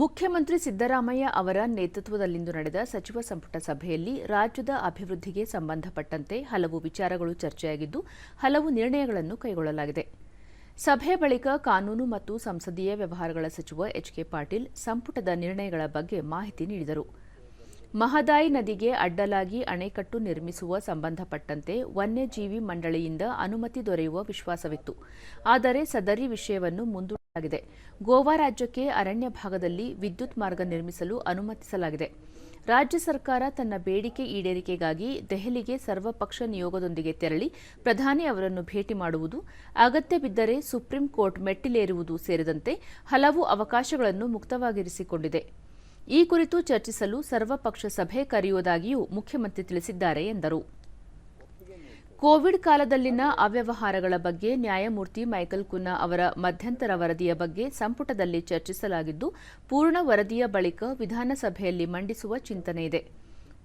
ಮುಖ್ಯಮಂತ್ರಿ ಸಿದ್ದರಾಮಯ್ಯ ಅವರ ನೇತೃತ್ವದಲ್ಲಿಂದು ನಡೆದ ಸಚಿವ ಸಂಪುಟ ಸಭೆಯಲ್ಲಿ ರಾಜ್ಯದ ಅಭಿವೃದ್ಧಿಗೆ ಸಂಬಂಧಪಟ್ಟಂತೆ ಹಲವು ವಿಚಾರಗಳು ಚರ್ಚೆಯಾಗಿದ್ದು, ಹಲವು ನಿರ್ಣಯಗಳನ್ನು ಕೈಗೊಳ್ಳಲಾಗಿದೆ. ಸಭೆ ಬಳಿಕ ಕಾನೂನು ಮತ್ತು ಸಂಸದೀಯ ವ್ಯವಹಾರಗಳ ಸಚಿವ ಎಚ್ಕೆ ಪಾಟೀಲ್ ಸಂಪುಟದ ನಿರ್ಣಯಗಳ ಬಗ್ಗೆ ಮಾಹಿತಿ ನೀಡಿದರು. ಮಹದಾಯಿ ನದಿಗೆ ಅಡ್ಡಲಾಗಿ ಅಣೆಕಟ್ಟು ನಿರ್ಮಿಸುವ ಸಂಬಂಧಪಟ್ಟಂತೆ ವನ್ಯಜೀವಿ ಮಂಡಳಿಯಿಂದ ಅನುಮತಿ ದೊರೆಯುವ ವಿಶ್ವಾಸವಿತ್ತು. ಆದರೆ ಸದರಿ ವಿಷಯವನ್ನು ಮುಂದೂಡಲಾಗಿದೆ. ಗೋವಾ ರಾಜ್ಯಕ್ಕೆ ಅರಣ್ಯ ಭಾಗದಲ್ಲಿ ವಿದ್ಯುತ್ ಮಾರ್ಗ ನಿರ್ಮಿಸಲು ಅನುಮತಿಸಲಾಗಿದೆ. ರಾಜ್ಯ ಸರ್ಕಾರ ತನ್ನ ಬೇಡಿಕೆ ಈಡೇರಿಕೆಗಾಗಿ ದೆಹಲಿಗೆ ಸರ್ವಪಕ್ಷ ನಿಯೋಗದೊಂದಿಗೆ ತೆರಳಿ ಪ್ರಧಾನಿ ಅವರನ್ನು ಭೇಟಿ ಮಾಡುವುದು, ಅಗತ್ಯ ಬಿದ್ದರೆ ಸುಪ್ರೀಂ ಕೋರ್ಟ್ ಮೆಟ್ಟಿಲೇರುವುದು ಸೇರಿದಂತೆ ಹಲವು ಅವಕಾಶಗಳನ್ನು ಮುಕ್ತವಾಗಿರಿಸಿಕೊಂಡಿದೆ. ಈ ಕುರಿತು ಚರ್ಚಿಸಲು ಸರ್ವಪಕ್ಷ ಸಭೆ ಕರೆಯುವುದಾಗಿಯೂ ಮುಖ್ಯಮಂತ್ರಿ ತಿಳಿಸಿದ್ದಾರೆ ಎಂದರು. ಕೋವಿಡ್ ಕಾಲದಲ್ಲಿನ ಅವ್ಯವಹಾರಗಳ ಬಗ್ಗೆ ನ್ಯಾಯಮೂರ್ತಿ ಮೈಕಲ್ ಕುನ್ನಾ ಅವರ ಮಧ್ಯಂತರ ವರದಿಯ ಬಗ್ಗೆ ಸಂಪುಟದಲ್ಲಿ ಚರ್ಚಿಸಲಾಗಿದ್ದು, ಪೂರ್ಣ ವರದಿಯ ಬಳಿಕ ವಿಧಾನಸಭೆಯಲ್ಲಿ ಮಂಡಿಸುವ ಚಿಂತನೆ ಇದೆ.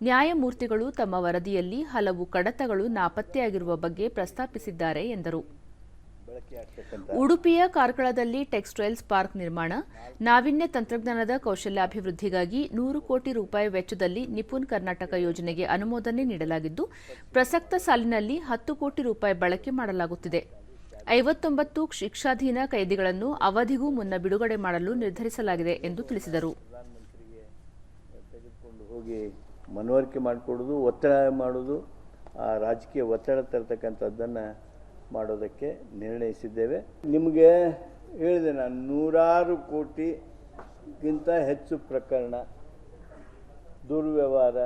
ನ್ಯಾಯಮೂರ್ತಿಗಳು ತಮ್ಮ ವರದಿಯಲ್ಲಿ ಹಲವು ಕಡತಗಳು ನಾಪತ್ತೆಯಾಗಿರುವ ಬಗ್ಗೆ ಪ್ರಸ್ತಾಪಿಸಿದ್ದಾರೆ ಎಂದರು. ಉಡುಪಿಯ ಕಾರ್ಕಳದಲ್ಲಿ ಟೆಕ್ಸ್ಟೈಲ್ಸ್ ಪಾರ್ಕ್ ನಿರ್ಮಾಣ ನಾವಿನ್ಯ ತಂತ್ರಜ್ಞಾನದ ಕೌಶಲ್ಯಾಭಿವೃದ್ಧಿಗಾಗಿ ನೂರು ಕೋಟಿ ರೂಪಾಯಿ ವೆಚ್ಚದಲ್ಲಿ ನಿಪುನ್ ಕರ್ನಾಟಕ ಯೋಜನೆಗೆ ಅನುಮೋದನೆ ನೀಡಲಾಗಿದ್ದು ಪ್ರಸಕ್ತ ಸಾಲಿನಲ್ಲಿ ಹತ್ತು ಕೋಟಿ ರೂಪಾಯಿ ಬಳಕೆ ಮಾಡಲಾಗುತ್ತಿದೆ. ಐವತ್ತೊಂಬತ್ತು ಶಿಕ್ಷಾಧೀನ ಕೈದಿಗಳನ್ನು ಅವಧಿಗೂ ಮುನ್ನ ಬಿಡುಗಡೆ ಮಾಡಲು ನಿರ್ಧರಿಸಲಾಗಿದೆ ಎಂದು ತಿಳಿಸಿದರು. ಮನವರಿಕೆ ಮಾಡಿಕೊಡೋದು ಒತ್ತಡ ಮಾಡೋದು ಆ ರಾಜಕೀಯ ಒತ್ತಡ ತರ್ತಕ್ಕಂಥದ್ದನ್ನು ಮಾಡೋದಕ್ಕೆ ನಿರ್ಣಯಿಸಿದ್ದೇವೆ. ನಿಮಗೆ ಹೇಳಿದೆ ನಾನು ನೂರಾರು ಕೋಟಿಗಿಂತ ಹೆಚ್ಚು ಪ್ರಕರಣ ದುರ್ವ್ಯವಹಾರ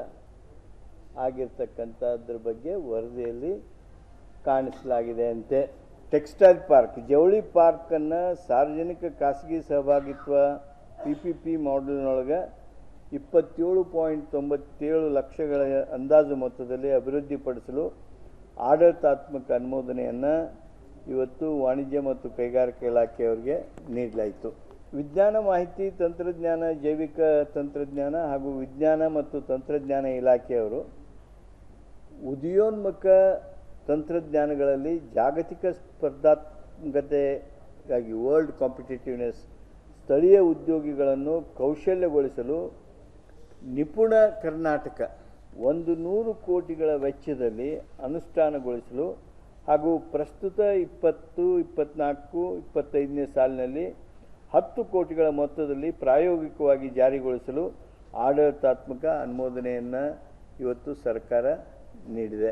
ಆಗಿರ್ತಕ್ಕಂಥದ್ರ ಬಗ್ಗೆ ವರದಿಯಲ್ಲಿ ಕಾಣಿಸಲಾಗಿದೆ ಅಂತೆ. ಟೆಕ್ಸ್ಟೈಲ್ ಪಾರ್ಕ್, ಜವಳಿ ಪಾರ್ಕನ್ನು ಸಾರ್ವಜನಿಕ ಖಾಸಗಿ ಸಹಭಾಗಿತ್ವ ಪಿ ಪಿ ಪಿ ಮಾಡೆಲ್ನೊಳಗೆ ಇಪ್ಪತ್ತೇಳು ಪಾಯಿಂಟ್ ತೊಂಬತ್ತೇಳು ಲಕ್ಷಗಳ ಅಂದಾಜು ಮೊತ್ತದಲ್ಲಿ ಅಭಿವೃದ್ಧಿಪಡಿಸಲು ಆಡಳಿತಾತ್ಮಕ ಅನುಮೋದನೆಯನ್ನು ಇವತ್ತು ವಾಣಿಜ್ಯ ಮತ್ತು ಕೈಗಾರಿಕಾ ಇಲಾಖೆಯವರಿಗೆ ನೀಡಲಾಯಿತು. ವಿಜ್ಞಾನ ಮಾಹಿತಿ, ತಂತ್ರಜ್ಞಾನ, ಜೈವಿಕ ತಂತ್ರಜ್ಞಾನ ಹಾಗೂ ವಿಜ್ಞಾನ ಮತ್ತು ತಂತ್ರಜ್ಞಾನ ಇಲಾಖೆಯವರು ಉದಯೋನ್ಮುಖ ತಂತ್ರಜ್ಞಾನಗಳಲ್ಲಿ ಜಾಗತಿಕ ಸ್ಪರ್ಧಾತ್ಮಕತೆಗಾಗಿ ವರ್ಲ್ಡ್ ಕಾಂಪಿಟೇಟಿವ್ನೆಸ್ ಸ್ಥಳೀಯ ಉದ್ಯೋಗಿಗಳನ್ನು ಕೌಶಲ್ಯಗೊಳಿಸಲು ನಿಪುಣ ಕರ್ನಾಟಕ ಒಂದು ನೂರು ಕೋಟಿಗಳ ವೆಚ್ಚದಲ್ಲಿ ಅನುಷ್ಠಾನಗೊಳಿಸಲು ಹಾಗೂ ಪ್ರಸ್ತುತ ಇಪ್ಪತ್ತು, ಇಪ್ಪತ್ನಾಲ್ಕು, ಇಪ್ಪತ್ತೈದನೇ ಸಾಲಿನಲ್ಲಿ ಹತ್ತು ಕೋಟಿಗಳ ಮೊತ್ತದಲ್ಲಿ ಪ್ರಾಯೋಗಿಕವಾಗಿ ಜಾರಿಗೊಳಿಸಲು ಆಡಳಿತಾತ್ಮಕ ಅನುಮೋದನೆಯನ್ನು ಇವತ್ತು ಸರ್ಕಾರ ನೀಡಿದೆ.